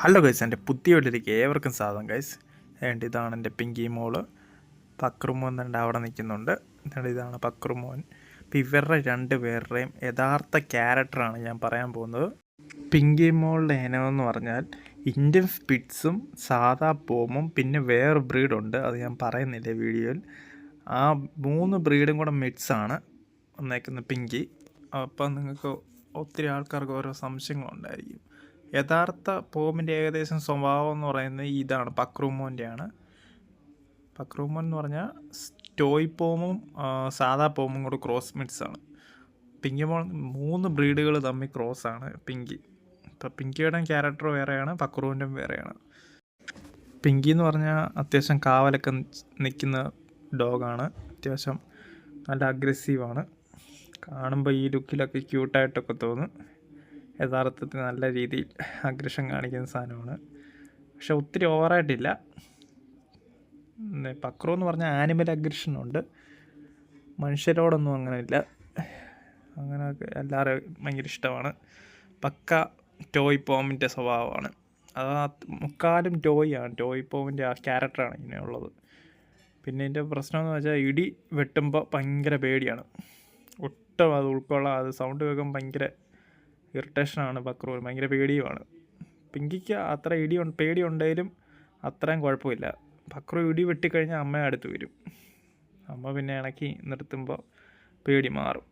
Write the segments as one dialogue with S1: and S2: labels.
S1: Hello guys എന്റെ പുതിയ വീട്ടിലേക്ക് ഏവർക്കും സാധനം ഗൈസ് ഏണ്ട് ഇതാണ് എന്റെ പിങ്കി മോൾ. പക്രുമോൻ എന്നുണ്ട് അവിടെ നിൽക്കുന്നുണ്ട്. എന്നിട്ട് ഇതാണ് പക്രുമോൻ. അപ്പം ഇവരുടെ രണ്ട് പേരുടെയും യഥാർത്ഥ ക്യാരക്ടറാണ് ഞാൻ പറയാൻ പോകുന്നത്. പിങ്കി മോളുടെ ഇനമെന്ന് പറഞ്ഞാൽ ഇന്ത്യൻ സ്പിറ്റ്സും സാധാ പോമും പിന്നെ വേറെ ബ്രീഡുണ്ട് അത് ഞാൻ പറയുന്നില്ല വീഡിയോയിൽ. ആ മൂന്ന് ബ്രീഡും കൂടെ മിക്സാണ് വന്നേക്കുന്ന പിങ്കി. അപ്പം നിങ്ങൾക്ക് ഒത്തിരി ആൾക്കാർക്ക് ഓരോ സംശയങ്ങളുണ്ടായിരിക്കും. യഥാർത്ഥ പോമിന്റെ ഏകദേശം സ്വഭാവം എന്ന് പറയുന്നത് ഇതാണ് പക്രൂമോന്റെയാണ്. പക്രൂമോൻ എന്ന് പറഞ്ഞാൽ ടോയ് പോമും സാധാ പോമും കൂടെ ക്രോസ് പിങ്കി മോൾ മൂന്ന് ബ്രീഡുകൾ തമ്മിൽ ക്രോസ് ആണ് പിങ്കി. ഇപ്പം പിങ്കിയുടെ ക്യാരക്ടർ വേറെയാണ് പക്രൂവിന്റെ വേറെയാണ്. പിങ്കി എന്ന് പറഞ്ഞാൽ അത്യാവശ്യം കാവലൊക്കെ നിൽക്കുന്ന ഡോഗാണ് അത്യാവശ്യം നല്ല അഗ്രസീവാണ് കാണുമ്പോൾ ഈ ലുക്കിലൊക്കെ ക്യൂട്ടായിട്ടൊക്കെ തോന്നും. യഥാർത്ഥത്തിൽ നല്ല രീതിയിൽ അഗ്രഷൻ കാണിക്കുന്ന സാധനമാണ്. പക്ഷെ ഒത്തിരി ഓവറായിട്ടില്ല. പക്രോ എന്ന് പറഞ്ഞാൽ ആനിമൽ അഗ്രഷനുണ്ട് മനുഷ്യരോടൊന്നും അങ്ങനെ ഇല്ല. അങ്ങനെ എല്ലാവരും ഭയങ്കര ഇഷ്ടമാണ്. പക്ക ടോയ് പോമിന്റെ സ്വഭാവമാണ്. അത് മുക്കാലും ടോയ് ആണ്. ടോയ് പോമിന്റെ ആ ക്യാരക്ടറാണ് ഇങ്ങനെയുള്ളത് പിന്നെ എന്റെ പ്രശ്നം എന്ന് വെച്ചാൽ ഇടി വെട്ടുമ്പോൾ ഭയങ്കര പേടിയാണ്. ഒട്ടും അത് ഉൾക്കൊള്ളാം അത് സൗണ്ട് കേൾക്കുമ്പോൾ ഭയങ്കര ഇറിറ്റേഷനാണ് ബക്രൂർ. ഭയങ്കര പേടിയുമാണ്. പിങ്കിക്ക് അത്ര ഇടി പേടി ഉണ്ടെങ്കിലും അത്രയും കുഴപ്പമില്ല. ബക്രു ഇടി വെട്ടിക്കഴിഞ്ഞാൽ അമ്മ അടുത്ത് വരും. അമ്മ പിന്നെ ഇണക്കി നിർത്തുമ്പോൾ പേടി മാറും.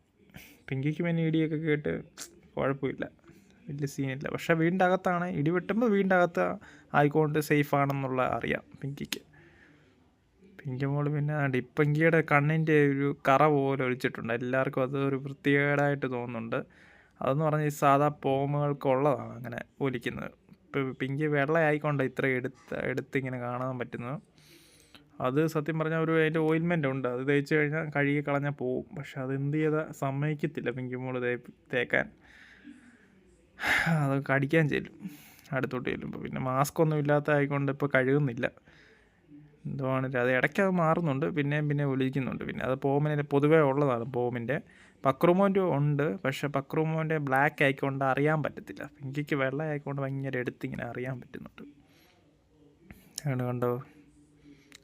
S1: പിങ്കിക്ക് പിന്നെ ഇടിയൊക്കെ കേട്ട് കുഴപ്പമില്ല. വലിയ സീനില്ല. പക്ഷേ വീടിന്റെ അകത്താണ് ഇടി വെട്ടുമ്പോൾ വീടിന്റെ അകത്ത് ആയിക്കൊണ്ട് സേഫ് ആണെന്നുള്ള അറിയാം പിങ്കിക്ക്. പിങ്കി മോൾ പിന്നെ ഡിപ്പിങ്കിയുടെ കണ്ണിന്റെ ഒരു കറ പോലെ ഒഴിച്ചിട്ടുണ്ട് എല്ലാവർക്കും അത് ഒരു വൃത്തികേടായിട്ട് തോന്നുന്നുണ്ട്. അതെന്ന് പറഞ്ഞാൽ ഈ സാധാ പോമുകൾക്കുള്ളതാണ് അങ്ങനെ ഒലിക്കുന്നത്. ഇപ്പോൾ പിങ്കി വെള്ളയായിക്കൊണ്ട് ഇത്ര എടുത്ത് എടുത്ത് ഇങ്ങനെ കാണാൻ പറ്റുന്നത്. അത് സത്യം പറഞ്ഞാൽ ഒരു അതിന്റെ ഓയിൽമെന്റ് ഉണ്ട്. അത് തേച്ച് കഴിഞ്ഞാൽ കഴുകി കളഞ്ഞാൽ പോവും. പക്ഷെ അത് എന്ത് ചെയ്താൽ സമ്മതിക്കത്തില്ല പിങ്കി മോൾ തേ തേക്കാൻ. അത് കടിക്കാൻ ചെല്ലും. അടുത്തോട്ട് ചെല്ലുമ്പോൾ പിന്നെ മാസ്ക് ഒന്നും ഇല്ലാത്ത ആയിക്കൊണ്ട് ഇപ്പോൾ കഴുകുന്നില്ല. എന്തുവാണ് അത് ഇടയ്ക്ക് അത് മാറുന്നുണ്ട്. പിന്നെയും പിന്നെ ഒലിക്കുന്നുണ്ട്. പിന്നെ അത് പോമിന് പൊതുവേ ഉള്ളതാണ് പോമിന്റെ പക്രുമോന്റെ ഉണ്ട് പക്ഷെ പക്രുമോന്റെ ബ്ലാക്ക് ആയിക്കൊണ്ട് അറിയാൻ പറ്റത്തില്ല. പിങ്കിക്ക് വെള്ള ആയിക്കൊണ്ട് ഭയങ്കര എടുത്തിങ്ങനെ അറിയാൻ പറ്റുന്നുണ്ട്. അതുകൊണ്ട് കണ്ടോ?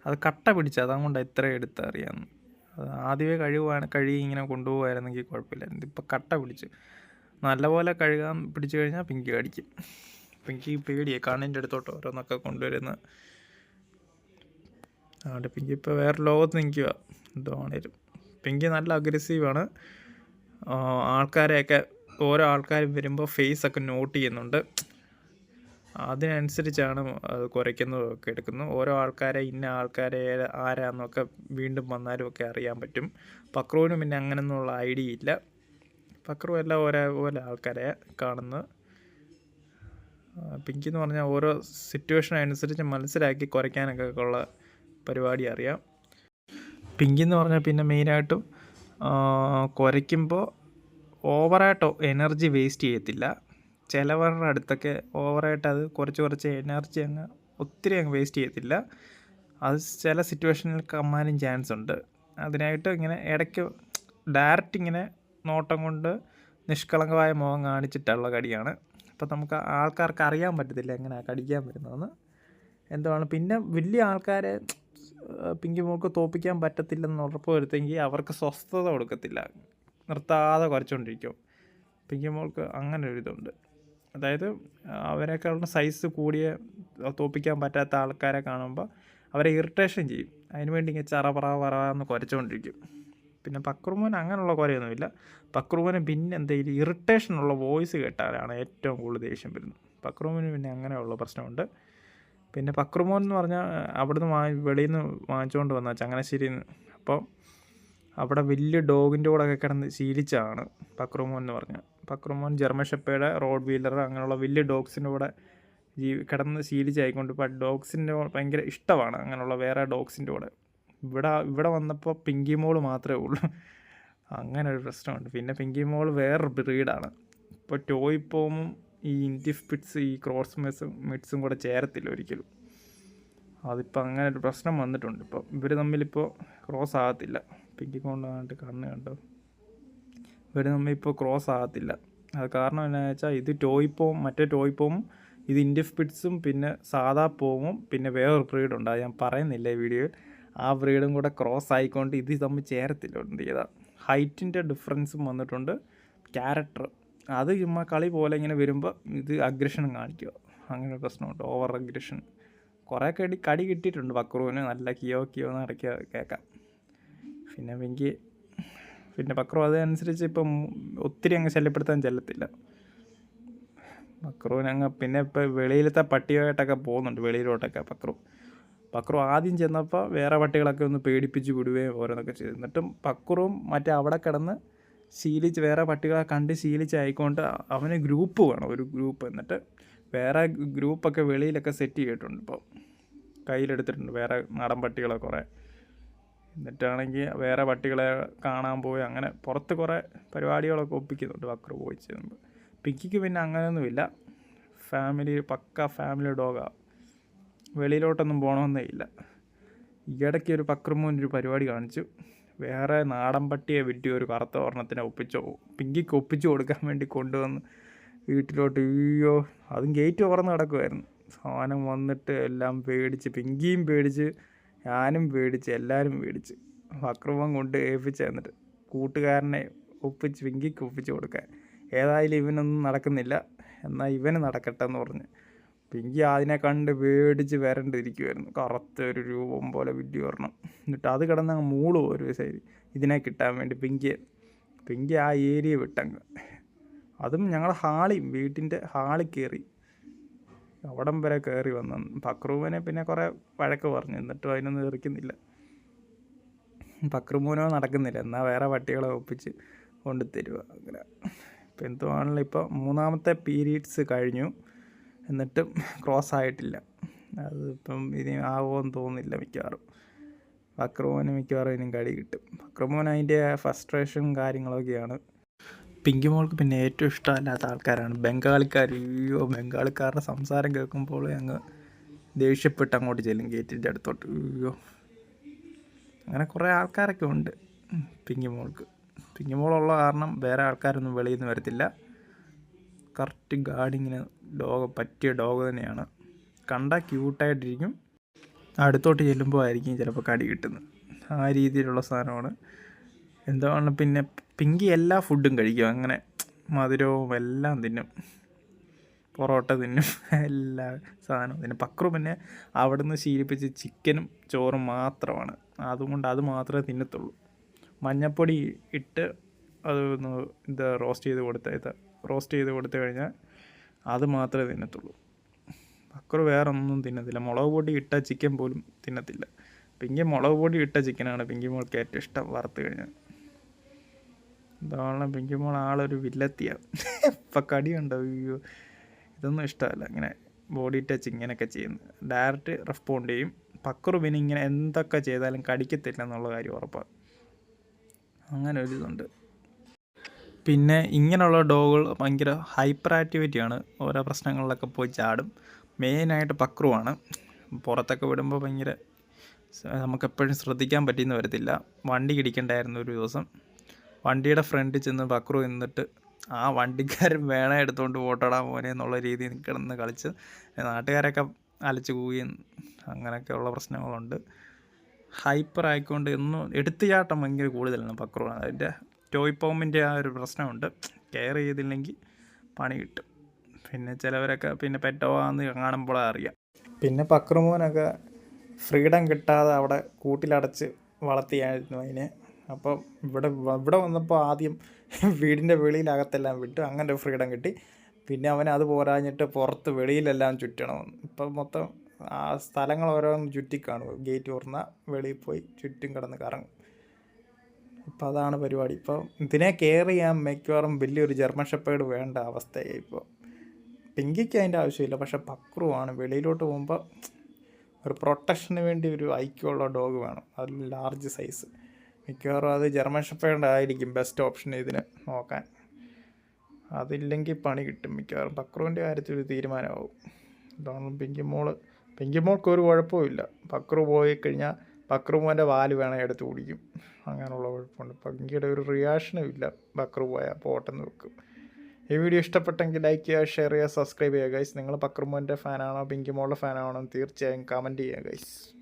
S1: അത് കട്ട പിടിച്ച അതുകൊണ്ട് ഇത്ര എടുത്ത് അറിയാമെന്ന് അത് ആദ്യമേ കഴുകുവാണ് കഴുകി ഇങ്ങനെ കൊണ്ടുപോകായിരുന്നെങ്കിൽ കുഴപ്പമില്ല ഇതിപ്പോൾ കട്ട പിടിച്ച് നല്ലപോലെ കഴുകാൻ പിടിച്ചു കഴിഞ്ഞാൽ പിങ്കി കടിക്കും. പിങ്കി പേടിയെ കണ്ണിന്റെ അടുത്തോട്ട് ഓരോന്നൊക്കെ കൊണ്ടുവരുന്ന. അതുകൊണ്ട് പിങ്കി ഇപ്പോൾ വേറെ ലോകത്ത് നിൽക്കുക എന്തുവാണേലും. പിങ്കി നല്ല അഗ്രസീവാണ് ആൾക്കാരെയൊക്കെ ഓരോ ആൾക്കാർ വരുമ്പോൾ ഫേസ് ഒക്കെ നോട്ട് ചെയ്യുന്നുണ്ട്. അതിനനുസരിച്ചാണ് അത് കുറയ്ക്കുന്നതൊക്കെ എടുക്കുന്നത് ഓരോ ആൾക്കാരെ ഇന്ന ആൾക്കാരെ ആരാന്നൊക്കെ വീണ്ടും വന്നാലും ഒക്കെ അറിയാൻ പറ്റും. പക്രുവിന് പിന്നെ അങ്ങനെയൊന്നുള്ള ഐഡിയ ഇല്ല. പക്രു എല്ലാം ഓരോ പോലെ ആൾക്കാരെ കാണുന്നത്. പിങ്കിന്ന് പറഞ്ഞാൽ ഓരോ സിറ്റുവേഷൻ അനുസരിച്ച് മനസ്സിലാക്കി കുറയ്ക്കാനൊക്കെ ഉള്ള പരിപാടി അറിയാം. പിങ്കിന്ന് പറഞ്ഞാൽ പിന്നെ മെയിനായിട്ടും കുരയ്ക്കുമ്പോൾ ഓവറായിട്ട് എനർജി വേസ്റ്റ് ചെയ്യത്തില്ല. ചിലവരുടെ അടുത്തൊക്കെ ഓവറായിട്ട് അത് കുറച്ച് കുറച്ച് എനർജി അങ്ങ് ഒത്തിരി അങ്ങ് വേസ്റ്റ് ചെയ്യത്തില്ല. അത് ചില സിറ്റുവേഷനിൽ കമ്മാനും ചാൻസ് ഉണ്ട്. അതിനായിട്ട് ഇങ്ങനെ ഇടയ്ക്ക് ഡയറക്റ്റ് ഇങ്ങനെ നോട്ടം കൊണ്ട് നിഷ്കളങ്കമായ മുഖം കാണിച്ചിട്ടുള്ള കടിയാണ്. അപ്പോൾ നമുക്ക് ആൾക്കാർക്ക് അറിയാൻ പറ്റത്തില്ല എങ്ങനെയാണ് കടിക്കാൻ വരുന്നതെന്ന് എന്താണ് പിന്നെ വലിയ ആൾക്കാരെ പിങ്കി മോൾക്ക് തോപ്പിക്കാൻ പറ്റത്തില്ലെന്ന് ഉറപ്പ് വരുത്തെങ്കിൽ അവർക്ക് സ്വസ്ഥത കൊടുക്കത്തില്ല. നിർത്താതെ കുറച്ചുകൊണ്ടിരിക്കും പിങ്കിമോൾക്ക് അങ്ങനെ ഒരു ഇതുണ്ട്. അതായത് അവരെക്കാളും സൈസ് കൂടിയ തോപ്പിക്കാൻ പറ്റാത്ത ആൾക്കാരെ കാണുമ്പോൾ അവരെ ഇറിറ്റേഷൻ ചെയ്യും. അതിന് വേണ്ടി ഇങ്ങനെ ചറ പറ പറ എന്ന് കുരച്ചുകൊണ്ടിരിക്കും പിന്നെ പക്രുമോൻ അങ്ങനെയുള്ള കുറയൊന്നുമില്ല പക്രുമോന് പിന്നെ എന്തെങ്കിലും ഇറിറ്റേഷനുള്ള വോയിസ് കേട്ടാലാണ് ഏറ്റവും കൂടുതൽ ദേഷ്യം വരുന്നത്. പക്രുമോന് പിന്നെ അങ്ങനെയുള്ള പ്രശ്നമുണ്ട്. പിന്നെ പക്രുമോൻ എന്ന് പറഞ്ഞാൽ അവിടുന്ന് വാങ്ങി വെളിയിൽ നിന്ന് വാങ്ങിച്ചുകൊണ്ട് വന്ന ചങ്ങനാശ്ശേരിയിൽ നിന്ന് അപ്പോൾ അവിടെ വലിയ ഡോഗിന്റെ കൂടെ ഒക്കെ കിടന്ന് ശീലിച്ചാണ് പക്രുമോൻ എന്ന് പറഞ്ഞാൽ. പക്രുമോൻ ജർമ്മൻ ഷെപ്പയുടെ റോഡ് വീലർ അങ്ങനെയുള്ള വലിയ ഡോഗ്സിന്റെ കൂടെ ജീവി കിടന്ന് ശീലിച്ചായിക്കൊണ്ട് ഇപ്പോൾ ഡോഗ്സിന്റെ ഭയങ്കര ഇഷ്ടമാണ് അങ്ങനെയുള്ള വേറെ ഡോഗ്സിന്റെ കൂടെ. ഇവിടെ ഇവിടെ വന്നപ്പോൾ പിങ്കി മോൾ മാത്രമേ ഉള്ളൂ. അങ്ങനെ ഒരു പ്രശ്നമുണ്ട്. പിന്നെ പിങ്കി മോൾ വേറൊരു ബ്രീഡാണ്. ഇപ്പോൾ ടോയ് പോമും ഈ ഇന്ത്യ സ്പിറ്റ്സ് ഈ ക്രോസ് മെസ്സും മിഡ്സും കൂടെ ചേരത്തില്ല ഒരിക്കലും. അതിപ്പോൾ അങ്ങനെ ഒരു പ്രശ്നം വന്നിട്ടുണ്ട്. ഇപ്പോൾ ഇവർ തമ്മിലിപ്പോൾ ക്രോസ് ആകത്തില്ല. പിങ്കി വന്നിട്ട് കണ്ണ് കണ്ടോ. ഇവർ നമ്മൾ ഇപ്പോൾ ക്രോസ് ആകത്തില്ല. അത് കാരണം എന്താണെന്ന് വെച്ചാൽ ഇത് ടോയ് പോം മറ്റേ ടോയ് പോം ഇത് ഇന്ത്യ പിറ്റ്സും പിന്നെ സാധാ പോവും പിന്നെ വേറൊരു ബ്രീഡുണ്ട് അത് ഞാൻ പറയുന്നില്ല ഈ വീഡിയോയിൽ ആ ബ്രീഡും കൂടെ ക്രോസ് ആയിക്കൊണ്ട് ഇത് തമ്മിൽ ചേരത്തില്ലുണ്ട് ചെയ്താൽ ഹൈറ്റിന്റെ ഡിഫറൻസും വന്നിട്ടുണ്ട്. ക്യാരക്ടർ അത് ചുമ്മാ കളി പോലെ ഇങ്ങനെ വരുമ്പോൾ ഇത് അഗ്രഷനും കാണിക്കുക. അങ്ങനെ ഒരു പ്രശ്നമുണ്ട്. ഓവർ അഗ്രഷൻ കുറേ കടി കടി കിട്ടിയിട്ടുണ്ട്. ബക്രൂവിന് നല്ല കിയോ കിയോ എന്ന് ഇടയ്ക്ക് കേൾക്കാം. പിന്നെ എനിക്ക് പിന്നെ പക്രോ അതനുസരിച്ച് ഇപ്പം ഒത്തിരി അങ്ങ് ശല്യപ്പെടുത്താൻ ചെല്ലത്തില്ല. പക്രുവിന് അങ്ങ് പിന്നെ ഇപ്പം വെളിയിലത്തെ പട്ടിയായിട്ടൊക്കെ പോകുന്നുണ്ട് വെളിയിലോട്ടൊക്കെ പക്രു പക്രു ആദ്യം ചെന്നപ്പോൾ വേറെ പട്ടികളൊക്കെ ഒന്ന് പേടിപ്പിച്ച് വിടുകയും ഓരോന്നൊക്കെ ചെയ്തു. എന്നിട്ടും പക്രുവും മറ്റേ അവിടെ കിടന്ന് ശീലിച്ച് വേറെ പട്ടികളെ കണ്ട് ശീലിച്ചായിക്കൊണ്ട് അവന് ഗ്രൂപ്പ് വേണം ഒരു ഗ്രൂപ്പ്. എന്നിട്ട് വേറെ ഗ്രൂപ്പൊക്കെ വെളിയിലൊക്കെ സെറ്റ് ചെയ്തിട്ടുണ്ട് ഇപ്പോൾ കയ്യിലെടുത്തിട്ടുണ്ട് വേറെ നാടൻ പട്ടികളെ കുറേ. എന്നിട്ടാണെങ്കിൽ വേറെ പട്ടികളെ കാണാൻ പോയി. അങ്ങനെ പുറത്ത് കുറേ പരിപാടികളൊക്കെ ഒപ്പിക്കുന്നുണ്ട് വക്ര പോയി ചെയ്യുന്നത് പിക്കിക്ക് പിന്നെ അങ്ങനെയൊന്നുമില്ല. ഫാമിലി പക്ക ഫാമിലി ഡോഗാണ് വെളിയിലോട്ടൊന്നും പോകണമെന്നേ ഇല്ല. ഈയിടയ്ക്ക് ഒരു പക്രമൂന്നൊരു പരിപാടി കാണിച്ചു. വേറെ നാടൻ പട്ടിയെ വിറ്റി ഒരു കറുത്ത ഒരെണ്ണത്തിനെ ഒപ്പിച്ചു പിങ്കിക്ക് ഒപ്പിച്ചു കൊടുക്കാൻ വേണ്ടി കൊണ്ടുവന്ന് വീട്ടിലോട്ട് അയ്യോ അതും ഗേറ്റ് തുറന്ന് കിടക്കുമായിരുന്നു സാധനം വന്നിട്ട് എല്ലാം പേടിച്ച് പിങ്കിയും പേടിച്ച് ഞാനും പേടിച്ച് എല്ലാവരും പേടിച്ച് അക്രമം കൊണ്ട് ഏൽപ്പിച്ച് തന്നിട്ട് കൂട്ടുകാരനെ ഒപ്പിച്ച് വിങ്കിക്ക് ഒപ്പിച്ച് കൊടുക്കാൻ. ഏതായാലും ഇവനൊന്നും നടക്കുന്നില്ല. എന്നാൽ ഇവന് നടക്കട്ടെ എന്ന് പറഞ്ഞ് പിങ്കി അതിനെ കണ്ട് പേടിച്ച് വരണ്ടിരിക്കുമായിരുന്നു കറുത്ത ഒരു രൂപം പോലെ വിഡ്ഢി വരണം എന്നിട്ട് അത് കിടന്ന് മൂളു ഒരു സൈഡ് ഇതിനെ കിട്ടാൻ വേണ്ടി പിങ്കിയെ പിങ്കി ആ ഏരിയ വിട്ടങ്ങ്. അതും ഞങ്ങളുടെ ഹാളി വീട്ടിന്റെ ഹാളിൽ കയറി. അവിടം വരെ കയറി വന്നു. പക്രൂവിനെ പിന്നെ കുറേ വഴക്ക് പറഞ്ഞു. എന്നിട്ടും അതിനൊന്നും എറിക്കുന്നില്ല പക്രുമൂനോ നടക്കുന്നില്ല. എന്നാൽ വേറെ പട്ടികളെ ഒപ്പിച്ച് കൊണ്ട് തരുക അങ്ങനെ ഇപ്പം എന്തുവാണല്ലോ ഇപ്പോൾ മൂന്നാമത്തെ പീരീഡ്സ് കഴിഞ്ഞു. എന്നിട്ടും ക്രോസ് ആയിട്ടില്ല. അതിപ്പം ഇനി ആവുമെന്ന് തോന്നുന്നില്ല മിക്കവാറും. ഫക്രമോന് മിക്കവാറും ഇനിയും കടി കിട്ടും. ഫക്രമോൻ അതിന്റെ ഫസ്ട്രേഷൻ കാര്യങ്ങളൊക്കെയാണ്. പിങ്കി മോൾക്ക് പിന്നെ ഏറ്റവും ഇഷ്ടമല്ലാത്ത ആൾക്കാരാണ്. ബംഗാളിക്കാർ അയ്യോ ബംഗാളിക്കാരുടെ സംസാരം കേൾക്കുമ്പോൾ അങ്ങ് ദേഷ്യപ്പെട്ട് അങ്ങോട്ട് ചെല്ലും ഗേറ്റിന്റെ അടുത്തോട്ട്. അയ്യോ. അങ്ങനെ കുറേ ആൾക്കാരൊക്കെ ഉണ്ട് പിങ്കി മോൾക്ക്. പിങ്കി മോളുള്ള കാരണം വേറെ ആൾക്കാരൊന്നും വെളിയിൽ നിന്ന് വരത്തില്ല. കറക്റ്റ് ഗാർഡിങ്ങിന് ഡോഗ് പറ്റിയ ഡോഗ് തന്നെയാണ്. കണ്ടാൽ ക്യൂട്ടായിട്ടിരിക്കും. അടുത്തോട്ട് ചെല്ലുമ്പോൾ ആയിരിക്കും ചിലപ്പോൾ കടി കിട്ടുന്നത്. ആ രീതിയിലുള്ള സാധനമാണ്. എന്താണ് പിന്നെ പിങ്കി എല്ലാ ഫുഡും കഴിക്കും. അങ്ങനെ മധുരവും എല്ലാം തിന്നും. പൊറോട്ട തിന്നും. എല്ലാ സാധനവും പിന്നെ പക്രു പിന്നെ അവിടെ നിന്ന് ശീലിപ്പിച്ച് ചിക്കനും ചോറും മാത്രമാണ്. അതുകൊണ്ട് അത് മാത്രമേ തിന്നത്തുള്ളൂ. മഞ്ഞപ്പൊടി ഇട്ട് അത് ഒന്ന് ഇത് റോസ്റ്റ് ചെയ്ത് കൊടുത്ത റോസ്റ്റ് ചെയ്ത് കൊടുത്തു കഴിഞ്ഞാൽ അത് മാത്രമേ തിന്നത്തുള്ളൂ. പക്രു വേറെ ഒന്നും തിന്നത്തില്ല. മുളക് പൊടി ഇട്ട ചിക്കൻ പോലും തിന്നത്തില്ല. പിങ്കി മുളക് പൊടി ഇട്ട ചിക്കനാണ് പിങ്കി മോൾക്ക് ഏറ്റവും ഇഷ്ടം വറുത്ത് കഴിഞ്ഞാൽ. ഇതാണ് പിങ്കിമോൾ ആളൊരു വില്ലത്തിയാണ് ഇപ്പം കടിയുണ്ടോ? അയ്യോ. ഇതൊന്നും ഇഷ്ടമല്ല. ഇങ്ങനെ ബോഡി ടച്ച് ഇങ്ങനെയൊക്കെ ചെയ്യുന്നു ഡയറക്റ്റ് റെസ്പോണ്ട് ചെയ്യും. പക്കറു പിന്നെ ഇങ്ങനെ എന്തൊക്കെ ചെയ്താലും കടിക്കത്തില്ല എന്നുള്ള കാര്യം ഉറപ്പാണ് അങ്ങനെ ഒരു ഇതുണ്ട്. പിന്നെ ഇങ്ങനെയുള്ള ഡോഗുകൾ ഭയങ്കര ഹൈപ്പർ ആക്ടിവിറ്റിയാണ് ഓരോ പ്രശ്നങ്ങളിലൊക്കെ പോയി ചാടും. മെയിനായിട്ട് പക്രുവാണ് പുറത്തൊക്കെ വിടുമ്പോൾ ഭയങ്കര നമുക്കെപ്പോഴും ശ്രദ്ധിക്കാൻ പറ്റിയെന്ന് വരത്തില്ല. വണ്ടി ഇടിക്കണ്ടായിരുന്നു ഒരു ദിവസം. വണ്ടിയുടെ ഫ്രണ്ടിൽ ചെന്ന് ബക്രു നിന്നിട്ട് ആ വണ്ടിക്കാരൻ വേണ എടുത്തുകൊണ്ട് ഓട്ടടാ പോനെ എന്നുള്ള രീതിയിൽ കിടന്ന് കളിച്ച് നാട്ടുകാരൊക്കെ അലച്ചു പോവുകയും അങ്ങനെയൊക്കെയുള്ള പ്രശ്നങ്ങളുണ്ട്. ഹൈപ്പർ ആയിക്കൊണ്ട് എന്നും എടുത്തുചാട്ടം ഭയങ്കര കൂടുതലാണ് പക്രു അതിന്റെ ടോയ് പോമിന്റെ ആ ഒരു പ്രശ്നമുണ്ട്. കെയർ ചെയ്തില്ലെങ്കിൽ പണി കിട്ടും. പിന്നെ ചിലവരൊക്കെ പിന്നെ പെറ്റോവാന്ന് കാണുമ്പോഴാണ് അറിയാം. പിന്നെ പക്രുമോനൊക്കെ ഫ്രീഡം കിട്ടാതെ അവിടെ കൂട്ടിലടച്ച് വളർത്തിയായിരുന്നു അതിനെ. അപ്പോൾ ഇവിടെ ഇവിടെ വന്നപ്പോൾ ആദ്യം വീടിന്റെ വെളിയിലകത്തെല്ലാം വിട്ടു. അങ്ങനെ ഫ്രീഡം കിട്ടി. പിന്നെ അവൻ അത് പോരാഞ്ഞിട്ട് പുറത്ത് വെളിയിലെല്ലാം ചുറ്റണം ഇപ്പം മൊത്തം ആ സ്ഥലങ്ങൾ ഓരോന്ന് ചുറ്റിക്കാണും ഗേറ്റ് തുറന്നാൽ വെളിയിൽ പോയി ചുറ്റും കിടന്ന് കറങ്ങും. ഇപ്പം അതാണ് പരിപാടി. ഇപ്പോൾ ഇതിനെ കെയർ ചെയ്യാൻ മിക്കവാറും വലിയൊരു ജർമ്മൻ ഷെപ്പേഡ് വേണ്ട അവസ്ഥയായി ഇപ്പോൾ പിങ്കിക്ക് അതിന്റെ ആവശ്യമില്ല. പക്ഷേ പക്രുവാണ്. വെളിയിലോട്ട് പോകുമ്പോൾ ഒരു പ്രൊട്ടക്ഷന് വേണ്ടി ഒരു ഐക്യമുള്ള ഡോഗ് വേണം. അതിൽ ലാർജ് സൈസ് മിക്കവാറും അത് ജർമ്മൻ ഷെഫേഡ് ആയിരിക്കും ബെസ്റ്റ് ഓപ്ഷൻ ഇതിന് നോക്കാൻ. അതില്ലെങ്കിൽ പണി കിട്ടും മിക്കവാറും. പക്രുവിന്റെ കാര്യത്തിൽ ഒരു തീരുമാനമാവും. അതാണ് പിങ്കി മോൾ പിങ്കി മോൾക്ക് ഒരു കുഴപ്പമില്ല പക്രു പോയി കഴിഞ്ഞാൽ പക്രുമോന്റെ വാൽ വേണേൽ എടുത്ത് കുടിക്കും അങ്ങനെയുള്ള കുഴപ്പമുണ്ട്. പങ്കിയുടെ ഒരു റിയാക്ഷനും ഇല്ല പക്രു പോയാൽ പോട്ടെന്ന് വെക്കും. ഈ വീഡിയോ ഇഷ്ടപ്പെട്ടെങ്കിൽ ലൈക്ക് ചെയ്യുക ഷെയർ ചെയ്യുക സബ്സ്ക്രൈബ് ചെയ്യുക ഗൈസ് നിങ്ങൾ പക്രുമോന്റെ ഫാനാണോ പിങ്കിമോളുടെ ഫാനാണോ തീർച്ചയായും കമന്റ് ചെയ്യുക ഗൈസ്